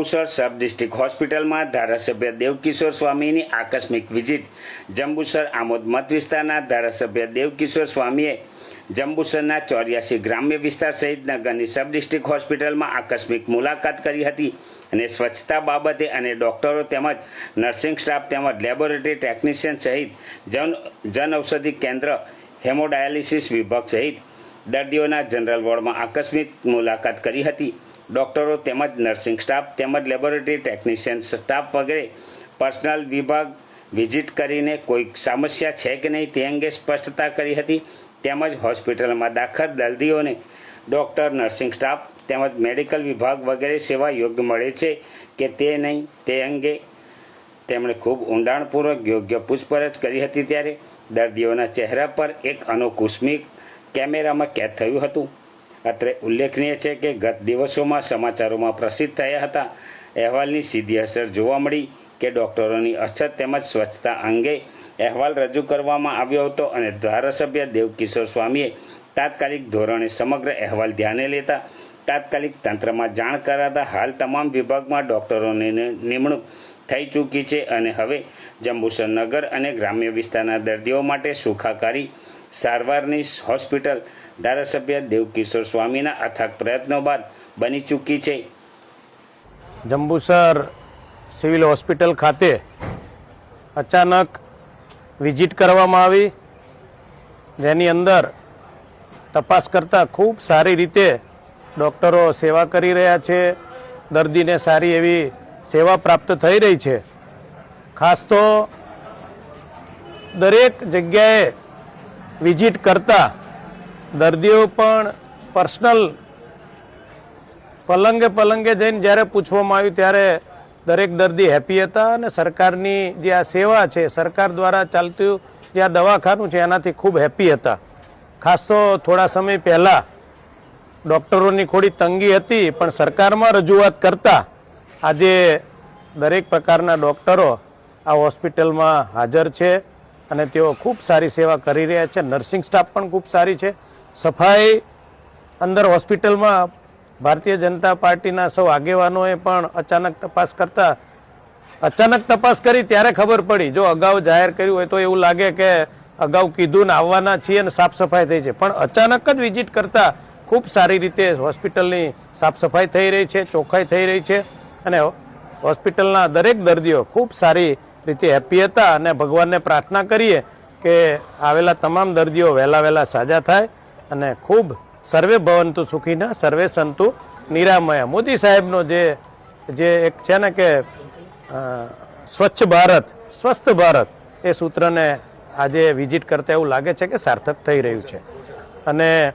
Jambusar sub district હોસ્પિટલમાં ધારાસભ્ય દેવકિશોર સ્વામીની આકસ્મિક વિઝિટ. જંબુસર આમોદ મત વિસ્તારના ધારાસભ્ય દેવકિશોર સ્વામીએ જંબુસરના ચોર્યાસી ગ્રામ્ય વિસ્તાર સહિત નગરની સબ ડિસ્ટ્રિક્ટ હોસ્પિટલમાં આકસ્મિક મુલાકાત કરી હતી અને સ્વચ્છતા બાબતે અને ડોક્ટરો તેમજ નર્સિંગ સ્ટાફ તેમજ લેબોરેટરી ટેકનિશિયન સહિત જન જન ઔષધિ કેન્દ્ર હેમોડાયાલિસિસ વિભાગ સહિત દર્દીઓના જનરલ વોર્ડમાં આકસ્મિક મુલાકાત કરી હતી. ડોક્ટરો તેમજ નર્સિંગ સ્ટાફ તેમજ લેબોરેટરી ટેકનિશિયન સ્ટાફ વગેરે પર્સનલ વિભાગ વિઝિટ કરીને કોઈ સમસ્યા છે કે નહીં તે અંગે સ્પષ્ટતા કરી હતી. તેમજ હોસ્પિટલમાં દાખલ દર્દીઓને ડોક્ટર, નર્સિંગ સ્ટાફ તેમજ મેડિકલ વિભાગ વગેરે સેવા યોગ્ય મળે છે કે તે નહીં તે અંગે તેમણે ખૂબ ઊંડાણપૂર્વક યોગ્ય પૂછપરછ કરી હતી ત્યારે દર્દીઓના ચહેરા પર એક અનોખું કેમેરામાં કેદ થયું હતું. અત્રે ઉલ્લેખનીય છે કે ગત દિવસોમાં સમાચારોમાં પ્રસિદ્ધ થયા હતા. અહેવાલની સીધી અસર જોવા મળી કે ડોક્ટરોની અછત તેમજ સ્વચ્છતા અંગે અહેવાલ રજૂ કરવામાં આવ્યો હતો અને ધારાસભ્ય દેવકિશોર સ્વામીએ તાત્કાલિક ધોરણે સમગ્ર અહેવાલ ધ્યાને લેતા તાત્કાલિક તંત્રમાં જાણ કરાતા હાલ તમામ વિભાગમાં ડોક્ટરોની નિમણૂક થઈ ચૂકી છે અને હવે જંબુસર નગર અને ગ્રામ્ય વિસ્તારના દર્દીઓ માટે સુખાકારી સારવારની હોસ્પિટલ ધારાસભ્ય દેવકિશોર સ્વામીના અથાગ પ્રયત્નો બાદ બની ચૂકી છે. જંબુસર સિવિલ હોસ્પિટલ ખાતે અચાનક વિઝિટ કરવામાં આવી. જેની અંદર તપાસ કરતાં ખૂબ સારી રીતે ડૉક્ટરો સેવા કરી રહ્યા છે. દર્દીને સારી એવી સેવા પ્રાપ્ત થઈ રહી છે. ખાસ તો દરેક જગ્યાએ વિઝિટ કરતા દર્દીઓ પણ પર્સનલ પલંગે પલંગે જઈને જ્યારે પૂછવામાં આવ્યું ત્યારે દરેક દર્દી હેપી હતા અને સરકારની જે આ સેવા છે, સરકાર દ્વારા ચાલતું જે આ દવાખાનું છે, એનાથી ખૂબ હેપી હતા. ખાસ તો થોડા સમય પહેલાં ડૉક્ટરોની થોડી તંગી હતી, પણ સરકારમાં રજૂઆત કરતા આજે દરેક પ્રકારના ડૉક્ટરો આ હોસ્પિટલમાં હાજર છે. અને તેઓ ખૂબ સારી સેવા કરી રહ્યા છે. નર્સિંગ સ્ટાફ પણ ખૂબ સારી છે. સફાઈ અંદર હોસ્પિટલમાં ભારતીય જનતા પાર્ટીના સૌ આગેવાનોએ પણ અચાનક તપાસ કરતા અચાનક તપાસ કરી ત્યારે ખબર પડી. જો અગાઉ જાહેર કર્યું હોય તો એવું લાગે કે અગાઉ કીધું ને આવવાના છીએ અને સાફ સફાઈ થઈ છે. પણ અચાનક જ વિઝિટ કરતા ખૂબ સારી રીતે હોસ્પિટલની સાફ સફાઈ થઈ રહી છે, ચોખ્ખાઈ થઈ રહી છે અને હોસ્પિટલના દરેક દર્દીઓ ખૂબ સારી રીતે હેપી હતા અને ભગવાનને પ્રાર્થના કરીએ કે આવેલા તમામ દર્દીઓ વહેલા વહેલા સાજા થાય અને ખૂબ સર્વે ભવંતુ સુખીના, સર્વે સંતુ નિરામયા. મોદી સાહેબનો જે જે એક છે ને કે સ્વચ્છ ભારત, સ્વસ્થ ભારત એ સૂત્રને આજે વિઝિટ કરતા એવું લાગે છે કે સાર્થક થઈ રહ્યું છે. અને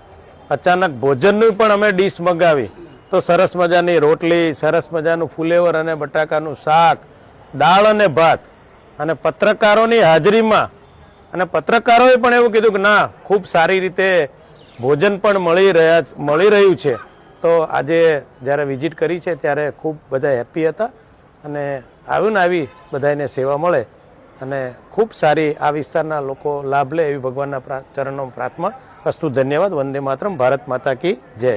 અચાનક ભોજનનું પણ અમે ડીશ મગાવી. તો સરસ મજાની રોટલી, સરસ મજાનું ફુલેવર અને બટાકાનું શાક, દાળ અને ભાત અને પત્રકારોની હાજરીમાં અને પત્રકારોએ પણ એવું કીધું કે ના, ખૂબ સારી રીતે ભોજન પણ મળી રહ્યા મળી રહ્યું છે. તો આજે જ્યારે વિઝિટ કરી છે ત્યારે ખૂબ બધા હેપી હતા અને આવ્યું ને આવી બધાને સેવા મળે અને ખૂબ સારી આ વિસ્તારના લોકો લાભ લે એવી ભગવાનના ચરણોમાં પ્રાર્થના. અસ્તુ ધન્યવાદ, વંદે માતરમ, ભારત માતા કી જય.